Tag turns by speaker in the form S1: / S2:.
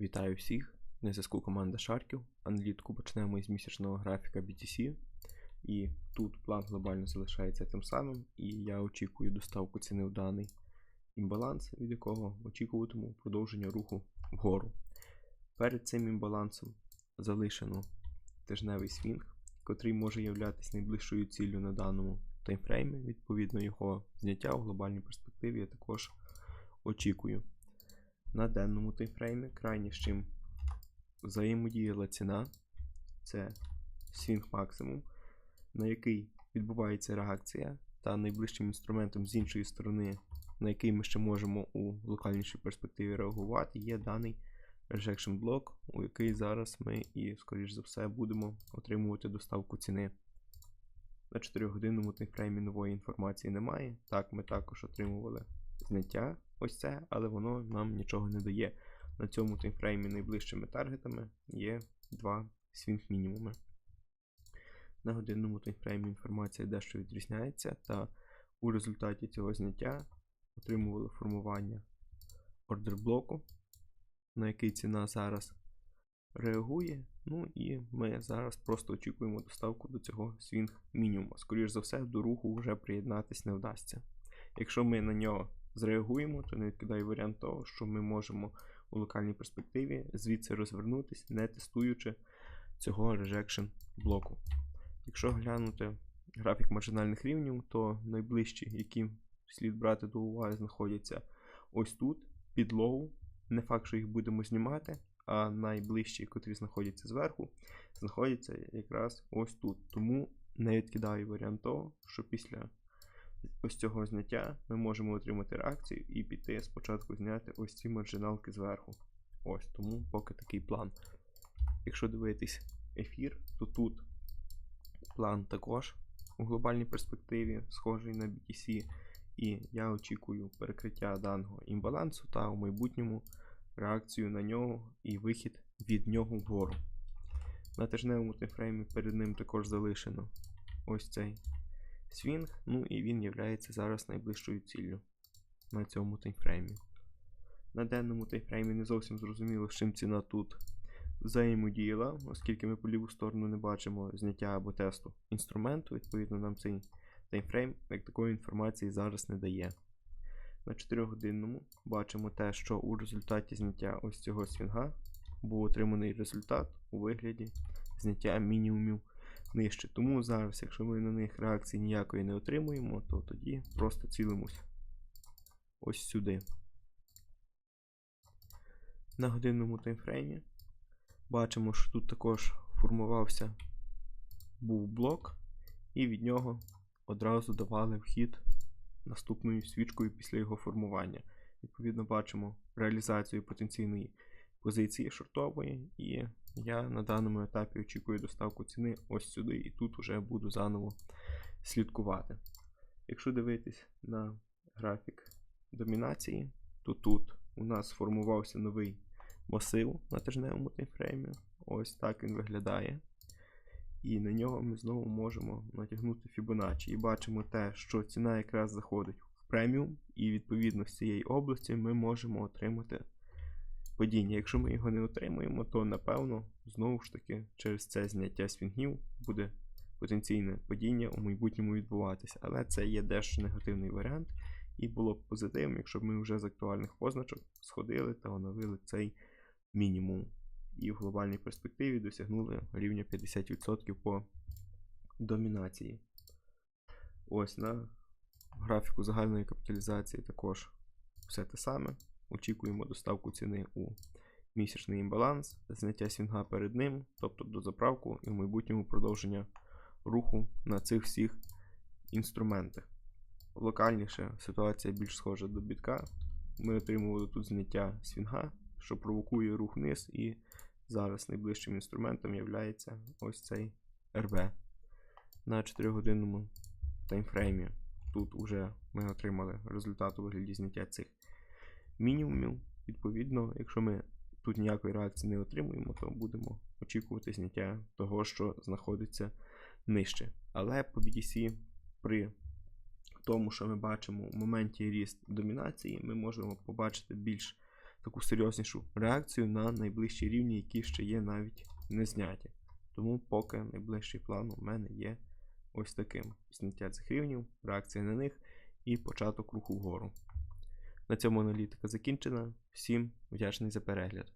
S1: Вітаю всіх! На зв'язку команда Шарків. Аналітику почнемо із місячного графіка BTC. І тут план глобально залишається тим самим, і я очікую доставку ціни в даний імбаланс, від якого очікуватиму продовження руху вгору. Перед цим імбалансом залишено тижневий свінг, котрий може являтися найближчою ціллю на даному таймфреймі. Відповідно, його зняття у глобальній перспективі я також очікую. На денному таймфреймі крайні з чим взаємодіяла ціна, це свінг максимум, на який відбувається реакція, та найближчим інструментом з іншої сторони, на який ми ще можемо у локальнішій перспективі реагувати, є даний rejection блок, у який зараз ми і, скоріш за все, будемо отримувати доставку ціни. На 4-годинному таймфреймі нової інформації немає. Так, ми також отримували зняття ось це, але воно нам нічого не дає. На цьому таймфреймі найближчими таргетами є два свінг мінімуми. На годинному таймфреймі інформація дещо відрізняється, та у результаті цього зняття отримували формування ордер блоку, на який ціна зараз реагує. Ну і ми зараз просто очікуємо доставку до цього свінг мінімума. Скоріше за все, до руху вже приєднатись не вдасться. Якщо ми на нього зреагуємо, то не відкидає варіант того, що ми можемо у локальній перспективі звідси розвернутися, не тестуючи цього rejection блоку. Якщо глянути графік маржинальних рівнів, то найближчі, які слід брати до уваги, знаходяться ось тут, під лоу. Не факт, що їх будемо знімати, а найближчі, котрі знаходяться зверху, знаходяться якраз ось тут. Тому не відкидаю варіант того, що після ось цього зняття ми можемо отримати реакцію і піти спочатку зняти ось ці маржиналки зверху. Ось тому поки такий план. Якщо дивитись ефір, то тут план також у глобальній перспективі, схожий на BTC, і я очікую перекриття даного імбалансу та у майбутньому реакцію на нього і вихід від нього вгору. На тижневому таймфреймі перед ним також залишено ось цей свінг, ну і він є зараз найближчою ціллю на цьому таймфреймі. На денному таймфреймі не зовсім зрозуміло, з чим ціна тут взаємодіяла, оскільки ми по ліву сторону не бачимо зняття або тесту інструменту, відповідно, нам цей таймфрейм як такої інформації зараз не дає. На 4-годинному бачимо те, що у результаті зняття ось цього свінга був отриманий результат у вигляді зняття мінімумів нижче. Тому зараз, якщо ми на них реакції ніякої не отримуємо, то тоді просто цілимось ось сюди. На годинному таймфреймі бачимо, що тут також формувався був блок, і від нього одразу давали вхід наступною свічкою після його формування. Відповідно, бачимо реалізацію потенційної позиції шортової, і я на даному етапі очікую доставку ціни ось сюди, і тут вже буду заново слідкувати. Якщо дивитись на графік домінації, то тут у нас сформувався новий масив на тижневому таймфреймі. Ось так він виглядає. І на нього ми знову можемо натягнути Fibonacci. І бачимо те, що ціна якраз заходить в преміум, і відповідно з цієї області ми можемо отримати падіння. Якщо ми його не отримуємо, то напевно знову ж таки через це зняття свінгів буде потенційне падіння у майбутньому відбуватися. Але це є дещо негативний варіант, і було б позитивно, якщо б ми вже з актуальних позначок сходили та оновили цей мінімум. І в глобальній перспективі досягнули рівня 50% по домінації. Ось на графіку загальної капіталізації також все те саме. Очікуємо доставку ціни у місячний імбаланс, зняття свінга перед ним, тобто до заправку і в майбутньому продовження руху на цих всіх інструментах. Локальніше ситуація більш схожа до бітка. Ми отримували тут зняття свінга, що провокує рух вниз, і зараз найближчим інструментом є ось цей РБ. На 4-годинному таймфреймі тут вже ми отримали результат у вигляді зняття цих мінімумів. Відповідно, якщо ми тут ніякої реакції не отримуємо, то будемо очікувати зняття того, що знаходиться нижче. Але по BTC при тому, що ми бачимо в моменті ріст домінації, ми можемо побачити більш таку серйознішу реакцію на найближчі рівні, які ще є навіть не зняті. Тому поки найближчий план у мене є ось таким: зняття цих рівнів, реакція на них і початок руху вгору. На цьому аналітика закінчена. Всім вдячний за перегляд.